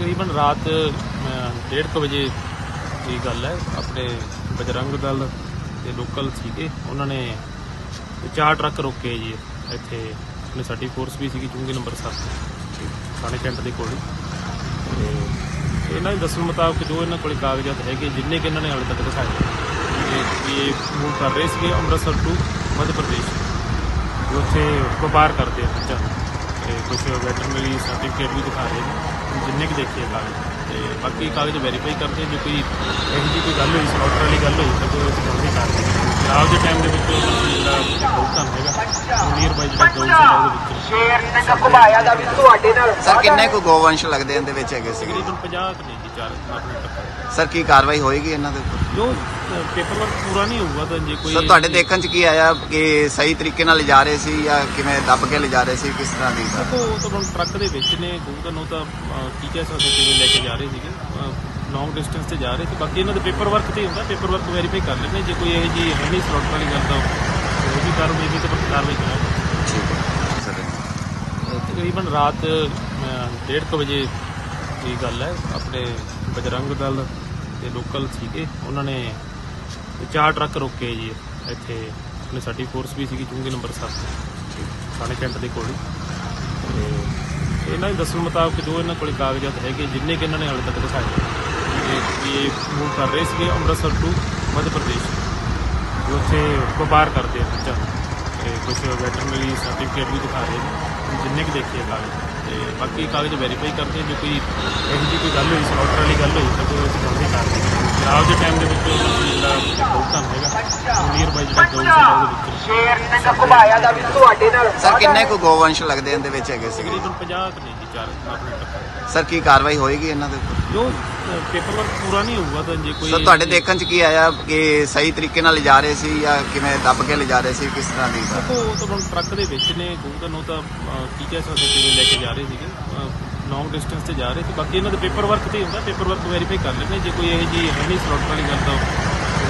1:30 ਵਜੇ ਦੀ ਗੱਲ ਹੈ। ਆਪਣੇ ਬਜਰੰਗ ਦਲ ਦੇ ਲੋਕਲ ਸੀਗੇ। ਉਹਨਾਂ ਨੇ ਚਾਰ ਟਰੱਕ ਰੋਕੇ ਜੀ। ਇੱਥੇ ਆਪਣੇ ਸਾਡੀ ਫੋਰਸ ਵੀ ਸੀਗੀ ਚੁੰਗੀ ਨੰਬਰ 7 ਥਾਣੇ ਕੈਂਟ ਦੇ ਕੋਲ ਹੀ। ਤੇ ਇਹਨਾਂ ਦੇ ਦੱਸਣ ਮੁਤਾਬਕ ਜੋ ਇਹਨਾਂ ਕੋਲ ਕਾਗਜ਼ਾਤ ਹੈਗੇ, ਜਿੰਨੇ ਕਿ ਇਹਨਾਂ ਨੇ ਹਾਲੇ ਤੱਕ ਦਿਖਾਏ ਕਿ ਇਹ ਮੂਵ ਕਰ ਰਹੇ ਸੀਗੇ ਅੰਮ੍ਰਿਤਸਰ ਤੋਂ ਮੱਧ ਪ੍ਰਦੇਸ਼, ਜੋ ਉੱਥੇ ਵਪਾਰ ਕਰਦੇ ਆ ਬੱਚਾ ਤੇ ਕੁਝ ਵੈਟਰਨਰੀ ਸਰਟੀਫਿਕੇਟ ਵੀ ਦਿਖਾ ਰਹੇ ਨੇ, ਜਿੰਨੇ ਕਿ ਦੇਖੇ ਕਾਗਜ਼। ਤੇ ਬਾਕੀ ਕਾਗਜ਼ ਵੈਰੀਫਾਈ ਕਰਦੇ, ਜੇ ਕੋਈ ਇਹੋ ਜਿਹੀ ਕੋਈ ਗੱਲ ਹੋਈ ਸਲੌਟਰ ਵਾਲੀ ਗੱਲ ਹੋਈ, ਤਾਂ ਕੋਈ ਅਸੀਂ ਬੰਦੀ ਕਰਦੇ ਫਿਲਹਾਲ ਦੇ ਟਾਈਮ ਦੇ ਵਿੱਚ ਉਹਨਾਂ ਨੂੰ ਜਿਹੜਾ ਭੁਗਤਾਨ ਹੈਗਾ ਨੀਅਰ ਬਾਈ ਜਿਹੜਾ ਦੋ ਸਾਲ ਦੇ ਵਿੱਚ ਸ਼ੇਰ ਸਿੰਘ ਘੁਮਾਇਆ ਦਾ ਵੀ ਤੁਹਾਡੇ ਨਾਲ। ਸਰ ਕਿੰਨੇ ਕੁ ਗੋਵੰਸ਼ ਲੱਗਦੇ ਇਹਦੇ ਵਿੱਚ ਹੈਗੇ ਸੀਗੇ ਤਕਰੀਬਨ 50 ਕੁ ਨੇ ਜੀ ਚਾਰ ਆਪਣੇ ਸਰ ਕੀ ਕਾਰਵਾਈ ਹੋਏਗੀ ਇਹਨਾਂ ਦੇ ਉੱਪਰ? ਜੋ ਪੇਪਰ ਵਰਕ ਪੂਰਾ ਨਹੀਂ ਹੋਊਗਾ ਤਾਂ ਜੇ ਕੋਈ ਸਰ ਤੁਹਾਡੇ ਦੇਖਣ ਚ ਕੀ ਆਇਆ ਕਿ ਸਹੀ ਤਰੀਕੇ ਨਾਲ ਲਿਜਾ ਰਹੇ ਸੀ ਜਾਂ ਕਿਵੇਂ ਦੱਬ ਕੇ ਲਿਜਾ ਰਹੇ ਸੀ ਕਿਸ ਤਰ੍ਹਾਂ ਦੀ? ਸਰ ਦੇਖੋ ਉਹ ਤਾਂ ਹੁਣ ਟਰੱਕ ਦੇ ਵਿੱਚ ਨੇ ਗੂਗਲ ਨੂੰ ਤਾਂ ਅਹ, ਕੀ ਕਹਿ ਸਕਦੇ ਕਿਵੇਂ ਲੈ ਕੇ ਜਾ ਰਹੇ ਸੀਗੇ। ਲੌਂਗ ਡਿਸਟੈਂਸ ਤੇ ਜਾ ਰਹੇ ਸੀ। ਬਾਕੀ ਇਹਨਾਂ ਦੇ ਪੇਪਰ ਵਰਕ ਤੇ ਹੀ ਹੁੰਦਾ ਪੇਪਰ ਵਰਕ ਵੈਰੀਫਾਈ ਕਰ ਲੈਣੇ ਜੇ ਕੋਈ ਇਹੋ ਜੀ ਹੈ ਨਹੀਂ ਸਲੌਟ ਵਾਲੀ ਗੱਲ ਤਾਂ ਉਹ ਵੀ ਕਾਰਵਾਈ ਦੀ ਤੇ ਕਾਰਵਾਈ ਕਰਾਂਗੇ। ਠੀਕ ਹੈ। ਤਕਰੀਬਨ ਰਾਤ 1:30 ਵਜੇ ਦੀ ਗੱਲ ਹੈ। ਆਪਣੇ ਬਜਰੰਗ ਦਲ ਦੇ ਲੋਕਲ ਸੀਗੇ। ਉਹਨਾਂ ਨੇ ਚਾਰ ਟਰੱਕ ਰੋਕੇ ਜੀ। ਇੱਥੇ ਆਪਣੇ ਸਾਡੀ ਫੋਰਸ ਵੀ ਸੀਗੀ ਚੁੰਗੀ ਨੰਬਰ 7 ਥਾਣੇ ਕੈਂਟ ਦੇ ਕੋਲ ਹੀ। ਤੇ ਇਹਨਾਂ ਦੇ ਦੱਸਣ ਮੁਤਾਬਕ ਜੋ ਇਹਨਾਂ ਕੋਲ ਕਾਗਜ਼ਾਤ ਹੈਗੇ, ਜਿੰਨੇ ਕਿ ਇਹਨਾਂ ਨੇ ਹਾਲੇ ਤੱਕ ਦਿਖਾਏ ਕਿ ਇਹ ਮੂਵ ਕਰ ਰਹੇ ਸੀਗੇ ਅੰਮ੍ਰਿਤਸਰ ਤੋਂ ਮੱਧ ਪ੍ਰਦੇਸ਼। ਜੋ ਉੱਥੇ ਵਪਾਰ ਕਰਦੇ ਆ, ਬੱਚਾ। ਤੇ ਕੁਝ ਵੈਟਰਨਰੀ ਸਰਟੀਫਿਕੇਟ ਵੀ ਦਿਖਾ ਰਹੇ ਨੇ। ਕਿੰਨੇ ਕੁ ਦੇਖੀਏ ਕਾਗਜ਼। ਤੇ ਬਾਕੀ ਕਾਗਜ਼ ਵੈਰੀਫਾਈ ਕਰਦੇ, ਜੋ ਕੋਈ ਇਹੋ ਜਿਹੀ ਕੋਈ ਗੱਲ ਹੋਈ ਸਲੌਟਰ ਵਾਲੀ ਗੱਲ ਹੋਈ, ਤਾਂ ਕੋਈ ਅਸੀਂ ਬੰਦੀ ਕਰਦੇ ਫਿਲਹਾਲ ਦੇ ਟਾਈਮ ਦੇ ਵਿੱਚ ਉਹਨਾਂ ਨੂੰ ਜਿਹੜਾ ਭੁਗਤਾਨ ਹੈਗਾ ਨੀਅਰ ਬਾਈ ਜਿਹੜਾ ਗਊਸ਼ਾਲਾ ਉਹਦੇ ਵਿੱਚ ਸ਼ੇਰ ਸਿੰਘ ਘੁਮਾਇਆ ਦਾ ਵੀ ਤੁਹਾਡੇ ਨਾਲ ਸਰ ਕਿੰਨੇ ਕੁ ਗੋਵੰਸ਼ ਲੱਗਦੇ ਇਹਦੇ ਵਿੱਚ ਹੈਗੇ ਸੀਗੇ? ਤਕਰੀਬਨ 50 ਕੁ ਨੇ ਜੀ ਚਾਰ ਆਪਣੇ ਸਰ ਕੀ ਕਾਰਵਾਈ ਹੋਏਗੀ ਇਹਨਾਂ ਦੇ ਉੱਪਰ? ਜੋ ਪੇਪਰ ਵਰਕ ਪੂਰਾ ਨਹੀਂ ਹੋਊਗਾ ਤਾਂ ਜੇ ਕੋਈ ਸਰ ਤੁਹਾਡੇ ਦੇਖਣ ਚ ਕੀ ਆਇਆ ਕਿ ਸਹੀ ਤਰੀਕੇ ਨਾਲ ਲਿਜਾ ਰਹੇ ਸੀ ਜਾਂ ਕਿਵੇਂ ਦੱਬ ਕੇ ਲਿਜਾ ਰਹੇ ਸੀ ਕਿਸ ਤਰ੍ਹਾਂ ਦੀ? ਦੇਖੋ ਉਹ ਤਾਂ ਹੁਣ ਟਰੱਕ ਦੇ ਵਿੱਚ ਨੇ ਗੂਗਲ ਨੂੰ ਤਾਂ ਕੀ ਕਹਿ ਸਕਦੇ ਕਿਵੇਂ ਲੈ ਕੇ ਜਾ ਰਹੇ ਸੀਗੇ। ਲੌਂਗ ਡਿਸਟੈਂਸ ਤੇ ਜਾ ਰਹੇ ਸੀ। ਬਾਕੀ ਇਹਨਾਂ ਦੇ ਪੇਪਰ ਵਰਕ ਤੇ ਹੁੰਦਾ ਪੇਪਰ ਵਰਕ ਵੈਰੀਫਾਈ ਕਰ ਲੈਣੇ ਜੇ ਕੋਈ ਇਹੋ ਜੀ ਹੈ ਨਹੀਂ ਸਲੌਟ ਵਾਲੀ ਗੱਲ ਤਾਂ